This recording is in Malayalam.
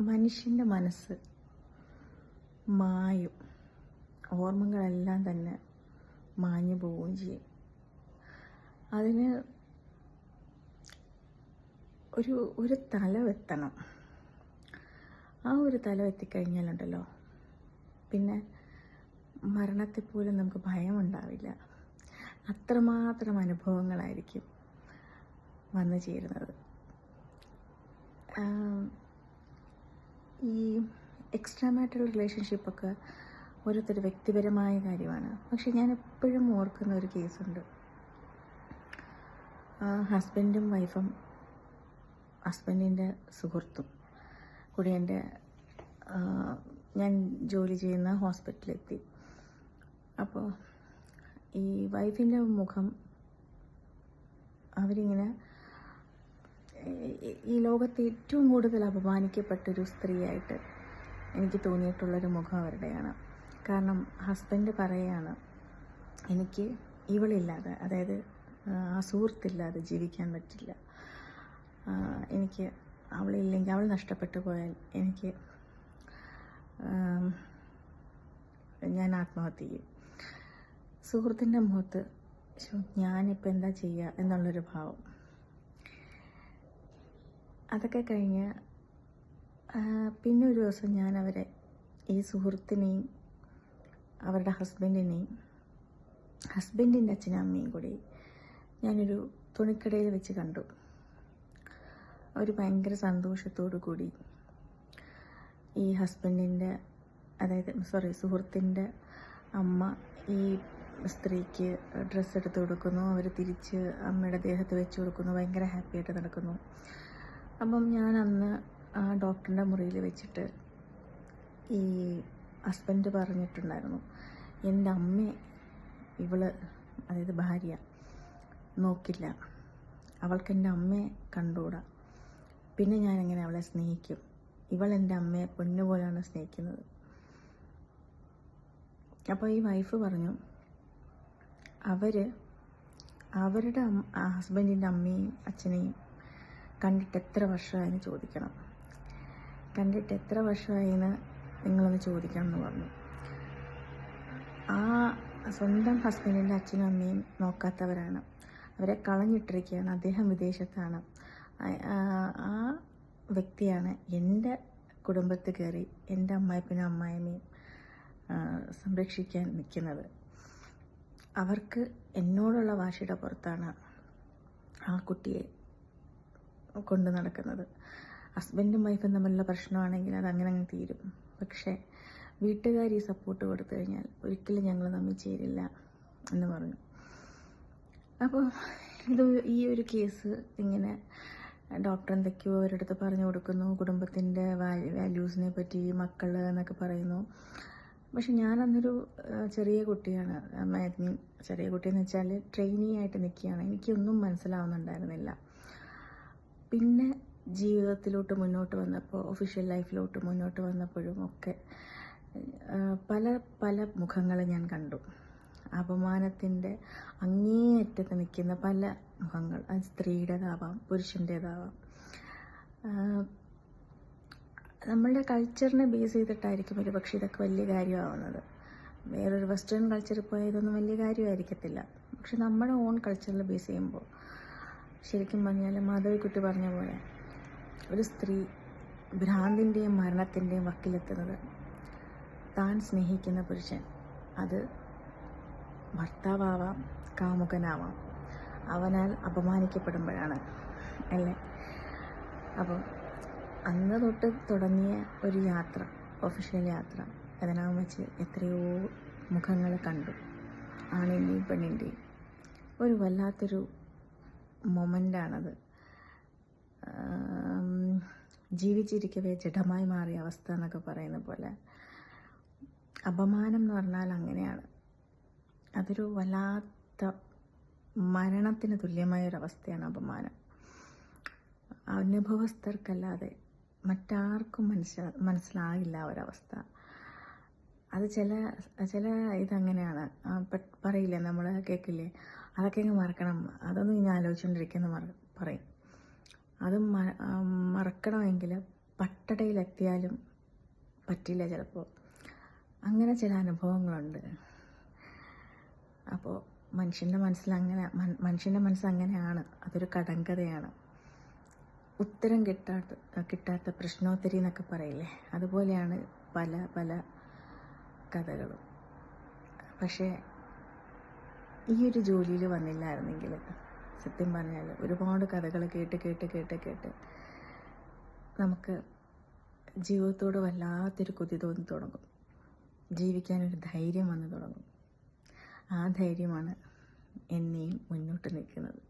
മനുഷ്യന്റെ മനസ്സ് മായും. ഓർമ്മകളെല്ലാം തന്നെ മാഞ്ഞു പോവുകയും ചെയ്യും. അതിന് ഒരു ഒരു തലവെത്തണം ആ ഒരു തലവെത്തിക്കഴിഞ്ഞാലുണ്ടല്ലോ പിന്നെ മരണത്തെ പോലും നമുക്ക് ഭയമുണ്ടാവില്ല. അത്രമാത്രം അനുഭവങ്ങളായിരിക്കും വന്നു ചേരുന്നത്. ഈ എക്സ്ട്രാ മാരിറ്റൽ റിലേഷൻഷിപ്പൊക്കെ ഓരോരുത്തർ വ്യക്തിപരമായ കാര്യമാണ്. പക്ഷെ ഞാൻ എപ്പോഴും ഓർക്കുന്ന ഒരു കേസുണ്ട്. ഹസ്ബൻഡും വൈഫും ഹസ്ബൻഡിന്റെ സുഹൃത്തും കൂടി എന്റെ ഞാൻ ജോലി ചെയ്യുന്ന ഹോസ്പിറ്റലിലെത്തി അപ്പോൾ ഈ വൈഫിന്റെ മുഖം അവരിങ്ങനെ ഈ- ലോകത്ത് ഏറ്റവും കൂടുതൽ അപമാനിക്കപ്പെട്ടൊരു സ്ത്രീയായിട്ട് എനിക്ക് തോന്നിയിട്ടുള്ളൊരു മുഖം അവരുടെയാണ്. കാരണം ഹസ്ബൻഡ് പറയുകയാണ് എനിക്ക് ഇവളില്ലാതെ അതായത് ആ, സുഹൃത്തില്ലാതെ ജീവിക്കാൻ പറ്റില്ല. എനിക്ക് അവളില്ലെങ്കിൽ അവൾ നഷ്ടപ്പെട്ടു പോയാൽ എനിക്ക് ഞാൻ ആത്മഹത്യ ചെയ്യും. സുഹൃത്തിന്റെ മുഖത്ത് "ശ്ശോ, ഞാനിപ്പോൾ എന്താ ചെയ്യുക എന്നുള്ളൊരു ഭാവം. അതൊക്കെ കഴിഞ്ഞ് പിന്നെ ഒരു ദിവസം ഞാൻ അവരെ ഈ സുഹൃത്തിനെയും അവരുടെ ഹസ്ബൻഡിനെയും ഹസ്ബൻഡിന്റെ അച്ഛനും അമ്മയും കൂടി ഞാനൊരു തുണിക്കടയിൽ വെച്ച് കണ്ടു. അവർ ഭയങ്കര സന്തോഷത്തോടു കൂടി ഈ ഹസ്ബൻഡിന്റെ അതായത് സോറി സുഹൃത്തിന്റെ അമ്മ ഈ സ്ത്രീക്ക് ഡ്രസ്സ് എടുത്ത് കൊടുക്കുന്നു അവർ തിരിച്ച് അമ്മയുടെ ദേഹത്ത് വെച്ച് കൊടുക്കുന്നു ഭയങ്കര ഹാപ്പിയായിട്ട് നടക്കുന്നു. അപ്പം ഞാൻ അന്ന് ആ ഡോക്ടറിന്റെ മുറിയിൽ വെച്ചിട്ട് ഈ ഹസ്ബൻഡ് പറഞ്ഞിട്ടുണ്ടായിരുന്നു എന്റെ അമ്മ ഇവൾ അതായത് ഭാര്യ നോക്കില്ല. അവൾക്ക് എന്റെ അമ്മയെ കണ്ടുകൂടാ. പിന്നെ ഞാൻ എങ്ങനെ അവളെ സ്നേഹിക്കും? ഇവൾ എന്റെ അമ്മയെ പൊന്നുപോലെയാണ് സ്നേഹിക്കുന്നത്. അപ്പോൾ ഈ വൈഫ് പറഞ്ഞു അവർ അവരുടെ ഹസ്ബൻഡിന്റെ അമ്മയും അച്ഛനെയും കണ്ടിട്ട് എത്ര വർഷമായെന്ന് ചോദിക്കണം. കണ്ടിട്ട് എത്ര വർഷമായെന്ന് നിങ്ങളൊന്ന് ചോദിക്കണം എന്ന് പറഞ്ഞു. ആ സ്വന്തം ഹസ്ബൻഡിന്റെ അച്ഛനും അമ്മയും നോക്കാത്തവരാണ്. അവരെ കളഞ്ഞിട്ടിരിക്കുകയാണ്. അദ്ദേഹം വിദേശത്താണ്. ആ- വ്യക്തിയാണ് എന്റെ കുടുംബത്ത് കയറി എന്റെ അമ്മായിപ്പനും അമ്മായിമ്മയും സംരക്ഷിക്കാൻ നിൽക്കുന്നത്. അവർക്ക് എന്നോടുള്ള വാശിയുടെ പുറത്താണ് ആ കുട്ടിയെ കൊണ്ട് നടക്കുന്നത്. ഹസ്ബൻഡും വൈഫും തമ്മിലുള്ള പ്രശ്നമാണെങ്കിൽ അത് അങ്ങനെ അങ്ങ് തീരും. പക്ഷേ വീട്ടുകാർ ഈ സപ്പോർട്ട് കൊടുത്തു കഴിഞ്ഞാൽ ഒരിക്കലും ഞങ്ങൾ തമ്മിൽ ചേരില്ല എന്ന് പറഞ്ഞു. അപ്പോൾ ഇത് ഈ ഒരു കേസ് ഇങ്ങനെ ഡോക്ടർ എന്തൊക്കെയോ അവരടുത്ത് പറഞ്ഞു കൊടുക്കുന്നു. കുടുംബത്തിന്റെ വാല്യൂസിനെ പറ്റി മക്കൾ എന്നൊക്കെ പറയുന്നു. പക്ഷെ ഞാൻ അന്നൊരു ചെറിയ കുട്ടിയാണ്. മീൻ ചെറിയ കുട്ടിയെന്ന് വെച്ചാൽ ട്രെയിനി ആയിട്ട് നിൽക്കുകയാണ്. എനിക്കൊന്നും മനസ്സിലാവുന്നുണ്ടായിരുന്നില്ല. പിന്നെ ജീവിതത്തിലോട്ട് മുന്നോട്ട് വന്നപ്പോൾ ഒഫീഷ്യൽ ലൈഫിലോട്ട് മുന്നോട്ട് വന്നപ്പോഴും ഒക്കെ പല പല മുഖങ്ങൾ ഞാൻ കണ്ടു. അപമാനത്തിന്റെ അങ്ങേയറ്റത്ത് നിൽക്കുന്ന പല മുഖങ്ങൾ. അത് സ്ത്രീയുടേതാവാം പുരുഷന്റേതാവാം നമ്മളുടെ കൾച്ചറിനെ ബേസ് ചെയ്തിട്ടായിരിക്കും ഒരു പക്ഷേ ഇതൊക്കെ വലിയ കാര്യമാവുന്നത്. വേറൊരു വെസ്റ്റേൺ കൾച്ചറിൽ പോയാൽ ഇതൊന്നും വലിയ കാര്യമായിരിക്കത്തില്ല. പക്ഷെ നമ്മുടെ ഓൺ കൾച്ചറിൽ ബേസ് ചെയ്യുമ്പോൾ ശരിക്കും പറഞ്ഞാൽ മാധവിക്കുട്ടി പറഞ്ഞ പോലെ ഒരു സ്ത്രീ ഭ്രാന്തിന്റെയും മരണത്തിന്റെയും വക്കിലെത്തുന്നത് താൻ സ്നേഹിക്കുന്ന പുരുഷൻ. അത് ഭർത്താവാവാം കാമുകനാവാം. അവനാൽ അപമാനിക്കപ്പെടുമ്പോഴാണ് അല്ലേ? അപ്പം അന്ന് തൊട്ട് തുടങ്ങിയ ഒരു യാത്ര ഒഫീഷ്യൽ യാത്ര അതിനകം വെച്ച് എത്രയോ മുഖങ്ങൾ കണ്ടു. ആണിന്റെയും പെണ്ണിന്റെയും ഒരു വല്ലാത്തൊരു മൊമെന്റാണത് ജീവിച്ചിരിക്കവേ ജഡമായി മാറിയ അവസ്ഥ എന്നൊക്കെ പറയുന്ന പോലെ. അപമാനം എന്ന് പറഞ്ഞാൽ അങ്ങനെയാണ്. അതൊരു വല്ലാത്ത മരണത്തിന് തുല്യമായ ഒരവസ്ഥയാണ് അപമാനം. അനുഭവസ്ഥർക്കല്ലാതെ മറ്റാർക്കും മനസ്സ മനസ്സിലാകില്ല ഒരവസ്ഥ. അത് ചില ചില ഇതങ്ങനെയാണ്. പറയില്ലേ നമ്മൾ കേൾക്കില്ലേ അതൊക്കെ അങ്ങ് മറക്കണം. അതൊന്നും ഇനി ആലോചിച്ചുകൊണ്ടിരിക്കുന്ന മറ പറയും. അത് മറക്കണമെങ്കിൽ പട്ടടയിലെത്തിയാലും പറ്റില്ല ചിലപ്പോൾ അങ്ങനെ ചില അനുഭവങ്ങളുണ്ട്. അപ്പോൾ മനുഷ്യന്റെ മനസ്സിൽ അങ്ങനെ മനുഷ്യന്റെ മനസ്സ് അങ്ങനെയാണ്. അതൊരു കടങ്കഥയാണ്. ഉത്തരം കിട്ടാത്ത കിട്ടാത്ത പ്രശ്നോത്തരി എന്നൊക്കെ പറയില്ലേ? അതുപോലെയാണ് പല പല കഥകളും. പക്ഷേ ഈ ഒരു ജോലിയിൽ വന്നില്ലായിരുന്നെങ്കിൽ സത്യം പറഞ്ഞാൽ ഒരുപാട് കഥകൾ കേട്ട് കേട്ട് കേട്ട് കേട്ട് നമുക്ക് ജീവിതത്തോട് വല്ലാത്തൊരു കൊതി തോന്നി തുടങ്ങും. ജീവിക്കാനൊരു ധൈര്യം വന്നു തുടങ്ങും. ആ ധൈര്യമാണ് എന്നെയും മുന്നോട്ട് നിൽക്കുന്നത്